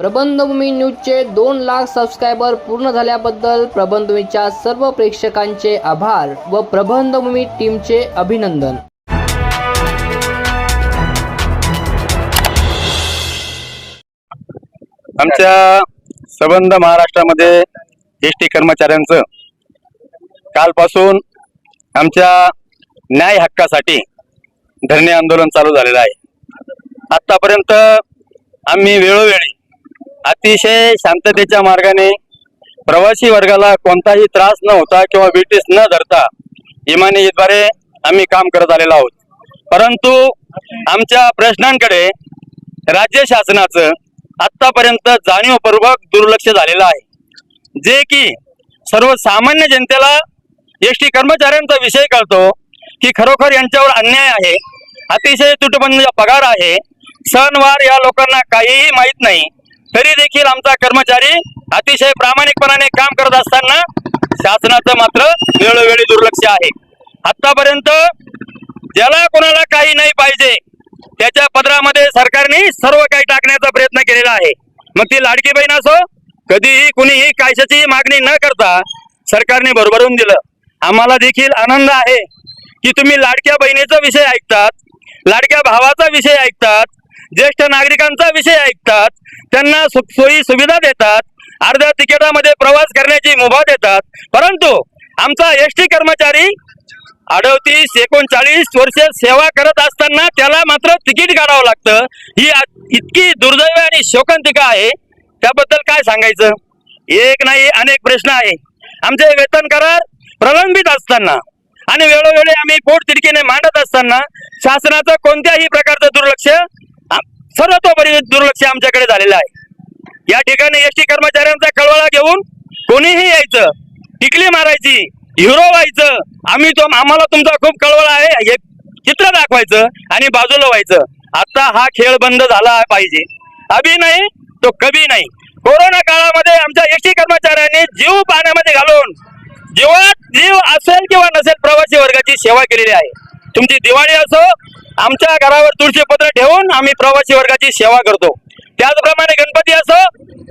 प्रबंधभूमी न्यूजचे दोन लाख सबस्क्रायबर पूर्ण झाल्याबद्दल प्रबंधभूमीच्या सर्व प्रेक्षकांचे आभार व प्रबंधभूमी टीमचे अभिनंदन. आमच्या संबंध महाराष्ट्रामध्ये एस टी कर्मचाऱ्यांचं कालपासून आमच्या न्याय हक्कासाठी धरणे आंदोलन चालू झालेलं आहे. आतापर्यंत आम्ही वेळोवेळी अतिशय शांततेच्या मार्गाने प्रवासी वर्गाला कोणताही त्रास न होता किंवा विटीस न धरता इमानीद्वारे आम्ही काम करत आलेलो आहोत. परंतु आमच्या प्रश्नांकडे राज्य शासनाचं आत्तापर्यंत जाणीवपूर्वक दुर्लक्ष झालेलं आहे. जे की सर्वसामान्य जनतेला एस टी कर्मचाऱ्यांचा विषय कळतो की खरोखर यांच्यावर अन्याय आहे अतिशय तुटबंद पगार आहे सणवार या लोकांना काहीही माहीत नाही तरी देखील आमचा कर्मचारी अतिशय प्रामाणिकपणाने काम करत असताना शासनाचं मात्र वेळोवेळी दुर्लक्ष आहे. आतापर्यंत ज्याला कोणाला काही नाही पाहिजे त्याच्या पदरामध्ये सरकारने सर्व काही टाकण्याचा प्रयत्न केलेला आहे. मग ती लाडकी बहीण असो कधीही कुणीही कायशाची मागणी न करता सरकारने भरभरून दिलं. आम्हाला देखील आनंद आहे की तुम्ही लाडक्या बहिणीचा विषय ऐकतात लाडक्या भावाचा विषय ऐकतात ज्येष्ठ नागरिकांचा विषय ऐकतात त्यांना सोयी सुविधा देतात अर्ध्या तिकिटामध्ये प्रवास करण्याची मुभा देतात. परंतु आमचा एस टी कर्मचारी अडतीस एकोणचाळीस वर्ष सेवा करत असताना त्याला मात्र तिकीट काढावं लागतं. ही इतकी दुर्दैव आणि शोकांतिका आहे. त्याबद्दल काय सांगायचं? एक नाही अनेक प्रश्न आहे. आमचे वेतन करार प्रलंबित असताना आणि वेळोवेळी आम्ही पोट तिडकीने मांडत असताना शासनाचं कोणत्याही प्रकारचं दुर्लक्ष सर्वतोपरी दुर्लक्ष आमच्याकडे झालेलं आहे. या ठिकाणी एस टी कर्मचाऱ्यांचा कळवळा घेऊन कोणीही यायचं टिकली मारायची हिरो व्हायचं आम्ही तो आम्हाला तुमचा खूप कळवळा आहे हे चित्र दाखवायचं आणि बाजूला व्हायचं. आता हा खेळ बंद झाला पाहिजे. अभि नाही तो कभी नाही. कोरोना काळामध्ये आमच्या एस टी कर्मचाऱ्यांनी जीव पाण्यामध्ये घालून जीवात जीव असेल किंवा नसेल प्रवासी वर्गाची सेवा केलेली आहे. तुमची दिवाळी असो आमच्या घरावर तुळशी पत्र ठेवून आम्ही प्रवासी वर्गाची सेवा करतो. त्याचप्रमाणे गणपती असो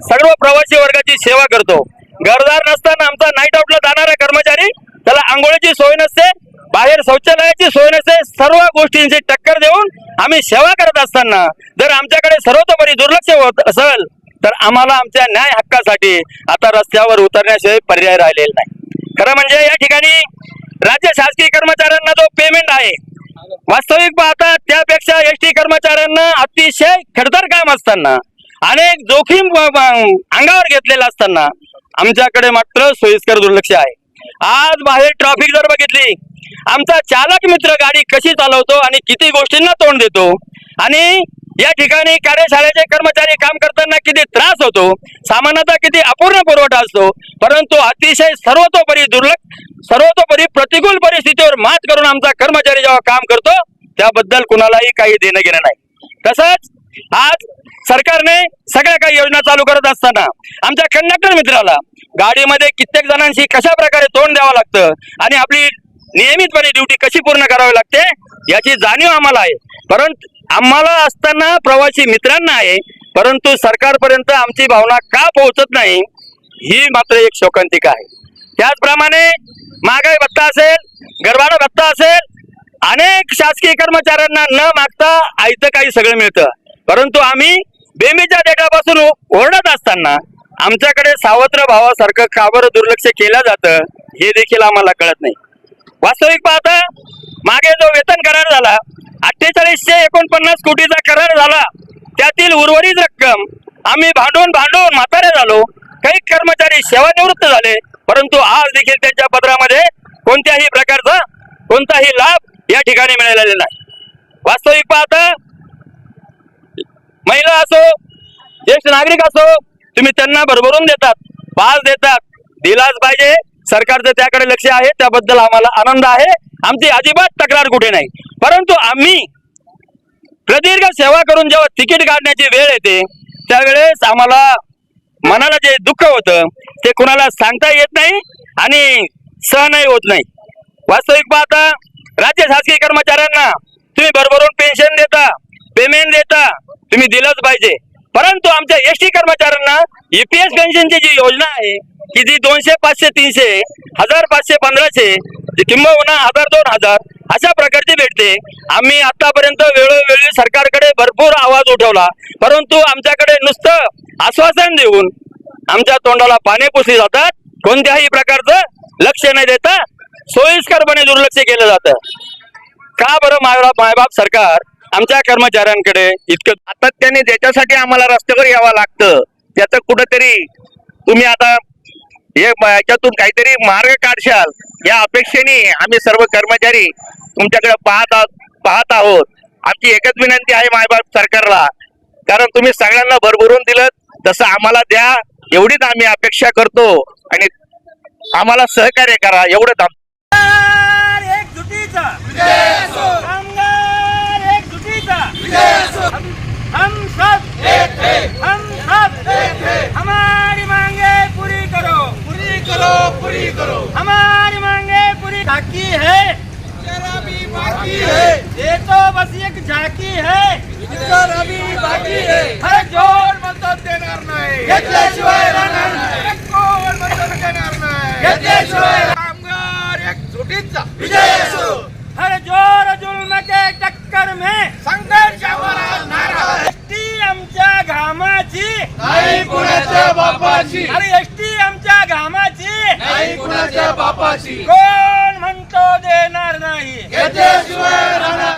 सर्व प्रवासी वर्गाची सेवा करतो. घरदार नसताना आमचा नाईट आउटला जाणारा कर्मचारी त्याला आंघोळीची सोय नसते बाहेर शौचालयाची सोय नसते सर्व गोष्टींची टक्कर देऊन आम्ही सेवा करत असताना जर आमच्याकडे सर्वतोपरी दुर्लक्ष होत असेल तर आम्हाला आमच्या न्याय हक्कासाठी आता रस्त्यावर उतरण्याशिवाय पर्याय राहिलेला नाही. खरं म्हणजे या ठिकाणी राज्य शासकीय कर्मचाऱ्यांना जो पेमेंट आहे वास्तविक पाहता त्यापेक्षा एस टी कर्मचाऱ्यांना अतिशय खडतर काम असताना अनेक जोखीम अंगावर घेतलेलं असताना आमच्याकडे मात्र सोयीस्कर दुर्लक्ष आहे. आज बाहेर ट्रॅफिक जर बघितली आमचा चालक मित्र गाडी कशी चालवतो आणि किती गोष्टींना तोंड देतो आणि या ठिकाणी कार्यशाळेचे कर्मचारी काम करताना किती त्रास होतो सामानाचा किती अपूर्ण पुरवठा असतो परंतु अतिशय सर्वतोपरी दुर्लक्ष सर्वतोपरी प्रतिकूल परिस्थितीवर मात करून आमचा कर्मचारी जेव्हा काम करतो त्याबद्दल कुणालाही काही देणं घेणं नाही. तसंच आज सरकारने सगळ्या काही योजना चालू करत असताना आमच्या कंडक्टर मित्राला गाडीमध्ये कित्येक जणांशी कशा प्रकारे तोंड द्यावं लागतं आणि आपली नियमितपणे ड्युटी कशी पूर्ण करावी लागते याची जाणीव आम्हाला आहे. परंतु आम्हाला असताना प्रवासी मित्रांना आहे परंतु सरकारपर्यंत आमची भावना का पोहोचत नाही ही मात्र एक शोकांतिका आहे. त्याचप्रमाणे महागाई भत्ता असेल गरबाडा भत्ता असेल अनेक शासकीय कर्मचाऱ्यांना न मागता आयतं काही सगळं मिळतं. परंतु आम्ही बेमीच्या डेटापासून ओरडत असताना आमच्याकडे सावत्र भावासारखं का बरं दुर्लक्ष केलं जातं हे देखील आम्हाला कळत नाही. वास्तविक पाहता मागे जो वेतन करार झाला अठ्ठेचाळीसशे एकोणपन्नास कोटीचा करार झाला त्यातील उर्वरित रक्कम आम्ही भांडून भांडून म्हातारे झालो. काही कर्मचारी सेवानिवृत्त झाले परंतु आज देखील त्यांच्या पत्रामध्ये कोणत्याही प्रकारचा कोणताही लाभ या ठिकाणी मिळालेला नाही. वास्तविक पाहता महिला असो ज्येष्ठ नागरिक असो तुम्ही त्यांना भरभरून देतात पास देतात. दिलाच पाहिजे. सरकारचं त्याकडे लक्ष आहे त्याबद्दल आम्हाला आनंद आहे. आमची अजिबात तक्रार कुठे नाही. परंतु आम्ही प्रदीर्घ सेवा करून जेव्हा तिकीट काढण्याची वेळ येते त्यावेळेस आम्हाला मनाला जे दुःख होतं ते कुणाला सांगता येत नाही आणि सहनही होत नाही. वास्तविक पाहता राज्य शासकीय कर्मचाऱ्यांना तुम्ही भरभरून पेन्शन देता पेमेंट देता तुम्ही दिलंच पाहिजे. परंतु आमच्या एस टी कर्मचाऱ्यांना ईपीएस पेन्शनची जी योजना आहे की जी दोनशे पाचशे तीनशे हजार पाचशे पंधराशे. किंबहुना हजार दोन हजार. अशा प्रकारची भेटते. आम्ही आतापर्यंत वेळोवेळी सरकारकडे भरपूर आवाज उठवला. परंतु आमच्याकडे नुसतं आश्वासन देऊन आमच्या तोंडाला पाने पुसली जातात. कोणत्याही प्रकारचं लक्ष न देता सोयीस्करपणे दुर्लक्ष केलं जातं. का बरं मायबाप मायबाप सरकार आमच्या कर्मचाऱ्यांकडे इतकं सातत्याने ज्याच्यासाठी आम्हाला रस्त्यावर यावं लागतं त्याचं कुठंतरी तुम्ही आता हे याच्यातून काहीतरी मार्ग काढशाल. या अपेक्षेने आम्ही सर्व कर्मचारी तुमच्याकडे पाहत आहोत पाहत आहोत. आमची एकच विनंती आहे मायबाप सरकारला. कारण तुम्ही सगळ्यांना भरभरून दिलं तसं आम्हाला द्या. एवढीच आम्ही अपेक्षा करतो आणि आम्हाला सहकार्य करा. एवढंच आम- हम सब हम सब हमारी मांगे पूरी करो पूरी करो पूरी करो हमारी मांगे पूरी बाकी है अभी बाकी है ये तो बस एक झाकी है अभी बाकी है हर जोर मतदान देणार नाही घेतल्याशिवाय राहणार नाही कोण मतदान देणार नाही घेतल्याशिवाय कामगार एकजुटीचा विजय असो हर जोर जुल्म के टक्कर में संघर्ष एसटी आमच्या घामाची नाही कुणाच्या बापाची. अरे एसटी आमच्या घामाची नाही कुणाच्या बापाची कोण म्हणतो देणार नाही. घेतल्याशिवाय राहणार